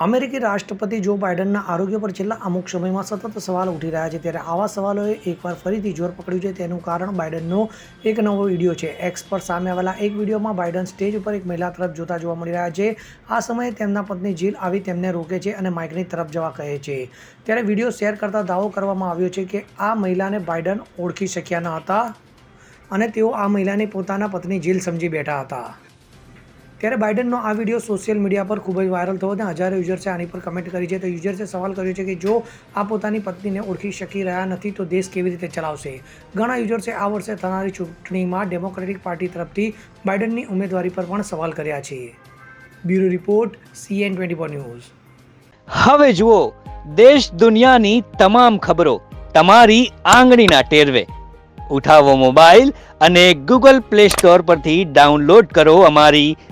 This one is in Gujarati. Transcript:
અમેરિકી રાષ્ટ્રપતિ જો બાઇડનના આરોગ્ય પર છેલ્લા અમુક સમયમાં સતત સવાલ ઉઠી રહ્યા છે, ત્યારે આવા સવાલોએ એકવાર ફરીથી જોર પકડ્યું છે. તેનું કારણ બાઇડનનો એક નવો વીડિયો છે. એક્સ પર સામે આવેલા એક વિડીયોમાં બાઇડન સ્ટેજ ઉપર એક મહિલા તરફ જોતા જોવા મળી રહ્યા છે. આ સમયે તેમના પત્ની જીલ આવી તેમને રોકે છે અને માઇકની તરફ જવા કહે છે. ત્યારે વીડિયો શેર કરતા દાવો કરવામાં આવ્યો છે કે આ મહિલાને બાઇડન ઓળખી શક્યા ન હતા અને તેઓ આ મહિલાને પોતાના પત્ની જીલ સમજી બેઠા હતા. ત્યારે બાઇડનનો આ વીડિયો સોશિયલ મીડિયા પર ખૂબ જ વાયરલ થયો અને હજારો યુઝર્સે આની પર કમેન્ટ કરી છે. તો યુઝર્સે સવાલ કર્યો છે કે જો આ પોતાની પત્નીને ઓળખી શકી રહ્યા નથી, તો દેશ કેવી રીતે ચલાવશે? ઘણા યુઝર્સે આ વર્ષે થનારી ચૂંટણીમાં ડેમોક્રેટિક પાર્ટી તરફથી બાઇડનની ઉમેદવારી પર પણ સવાલ કર્યા છે. Bureau report CN twenty four news. હવે જુઓ, દેશ દુનિયાની તમામ ખબરો તમારી આંગળીના ટેરવે. ઉઠાવો મોબાઈલ અને ગૂગલ પ્લે સ્ટોર પરથી ડાઉનલોડ કરો અમારી